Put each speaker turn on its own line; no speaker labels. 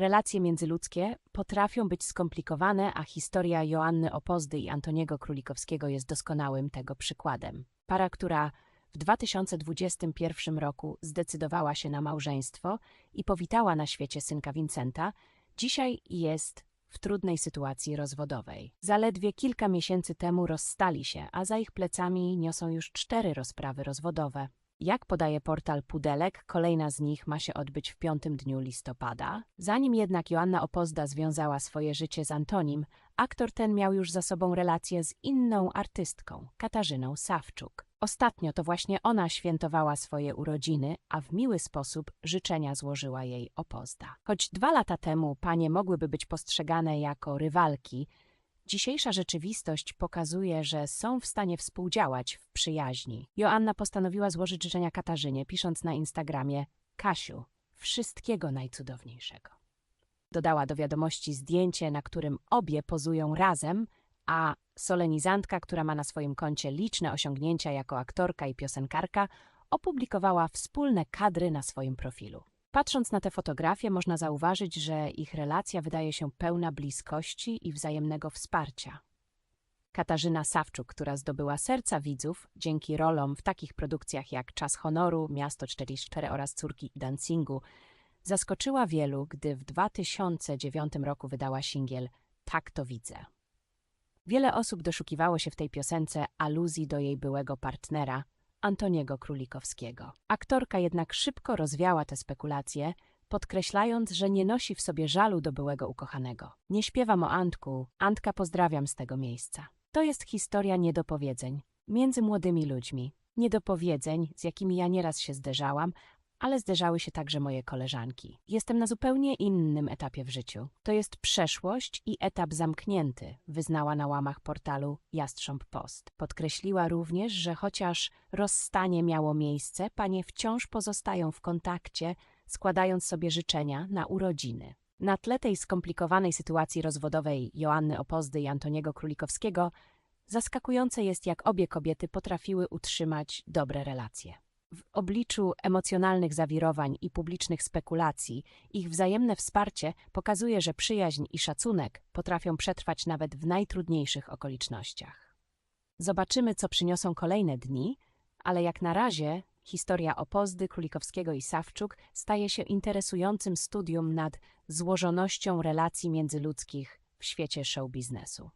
relacje międzyludzkie potrafią być skomplikowane, a historia Joanny Opozdy i Antoniego Królikowskiego jest doskonałym tego przykładem. Para, która w 2021 roku zdecydowała się na małżeństwo i powitała na świecie synka Vincenta, dzisiaj jest w trudnej sytuacji rozwodowej. Zaledwie kilka miesięcy temu rozstali się, a za ich plecami niosą już cztery rozprawy rozwodowe. Jak podaje portal Pudelek, kolejna z nich ma się odbyć w piątym dniu listopada. Zanim jednak Joanna Opozda związała swoje życie z Antonim, aktor ten miał już za sobą relację z inną artystką, Katarzyną Sawczuk. Ostatnio to właśnie ona świętowała swoje urodziny, a w miły sposób życzenia złożyła jej Opozda. Choć dwa lata temu panie mogłyby być postrzegane jako rywalki, Dzisiejsza rzeczywistość pokazuje, że są w stanie współdziałać w przyjaźni. Joanna postanowiła złożyć życzenia Katarzynie, pisząc na Instagramie: Kasiu, wszystkiego najcudowniejszego. Dodała do wiadomości zdjęcie, na którym obie pozują razem, a solenizantka, która ma na swoim koncie liczne osiągnięcia jako aktorka i piosenkarka, opublikowała wspólne kadry na swoim profilu. Patrząc na te fotografie, można zauważyć, że ich relacja wydaje się pełna bliskości i wzajemnego wsparcia. Katarzyna Sawczuk, która zdobyła serca widzów dzięki rolom w takich produkcjach jak Czas Honoru, Miasto 44 oraz Córki Dancingu, zaskoczyła wielu, gdy w 2009 roku wydała singiel Tak to widzę. Wiele osób doszukiwało się w tej piosence aluzji do jej byłego partnera, Antoniego Królikowskiego. Aktorka jednak szybko rozwiała te spekulacje, podkreślając, że nie nosi w sobie żalu do byłego ukochanego. Nie śpiewam o Antku, Antka pozdrawiam z tego miejsca. To jest historia niedopowiedzeń między młodymi ludźmi. Niedopowiedzeń, z jakimi ja nieraz się zderzałam, ale zderzały się także moje koleżanki. Jestem na zupełnie innym etapie w życiu. To jest przeszłość i etap zamknięty, wyznała na łamach portalu Jastrząb Post. Podkreśliła również, że chociaż rozstanie miało miejsce, panie wciąż pozostają w kontakcie, składając sobie życzenia na urodziny. Na tle tej skomplikowanej sytuacji rozwodowej Joanny Opozdy i Antoniego Królikowskiego zaskakujące jest, jak obie kobiety potrafiły utrzymać dobre relacje. W obliczu emocjonalnych zawirowań i publicznych spekulacji, ich wzajemne wsparcie pokazuje, że przyjaźń i szacunek potrafią przetrwać nawet w najtrudniejszych okolicznościach. Zobaczymy, co przyniosą kolejne dni, ale jak na razie historia Opozdy, Królikowskiego i Sawczuk staje się interesującym studium nad złożonością relacji międzyludzkich w świecie show biznesu.